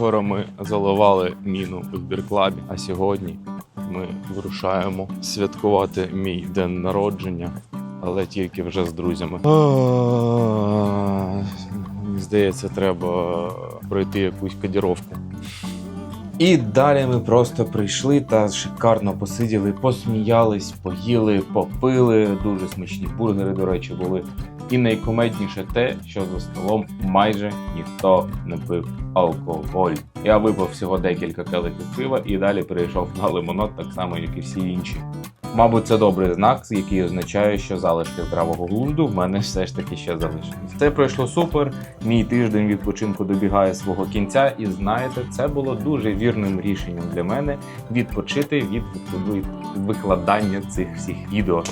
Вчора ми заливали міну у бірклабі, а сьогодні ми вирушаємо святкувати мій день народження, але тільки вже з друзями. Мені здається, треба пройти якусь кодіровку. І далі ми просто прийшли та шикарно посиділи, посміялись, поїли, попили. Дуже смачні бургери, до речі, були. І найкомедніше те, що за столом майже ніхто не пив алкоголь. Я випив всього декілька келихів пива і далі перейшов на лимонад, так само, як і всі інші. Мабуть, це добрий знак, який означає, що залишки здравого глузду в мене все ж таки ще залишились. Це пройшло супер. Мій тиждень відпочинку добігає свого кінця, і знаєте, це було дуже вірним рішенням для мене відпочити від викладання цих всіх відео.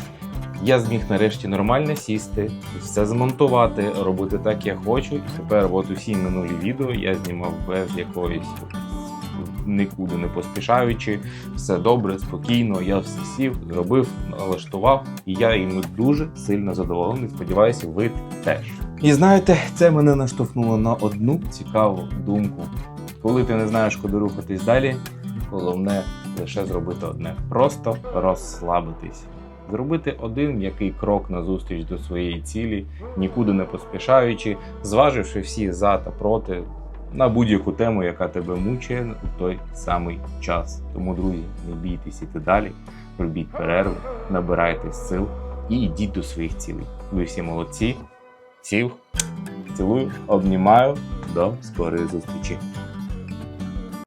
Я зміг нарешті нормально сісти, все змонтувати, робити так, як хочу. І тепер, от усі минулі відео я знімав без якоїсь нікуди не поспішаючи. Все добре, спокійно. Я все сів, зробив, налаштував, і я їм дуже сильно задоволений. Сподіваюся, ви теж. І знаєте, це мене наштовхнуло на одну цікаву думку. Коли ти не знаєш, куди рухатись далі, головне лише зробити одне: просто розслабитись. Зробити один м'який крок назустріч до своєї цілі, нікуди не поспішаючи, зваживши всі за та проти на будь-яку тему, яка тебе мучає у той самий час. Тому, друзі, не бійтесь іти далі, робіть перерви, набирайте сил і йдіть до своїх цілей. Ви всі молодці. Ців, цілую, обнімаю. До скорої зустрічі.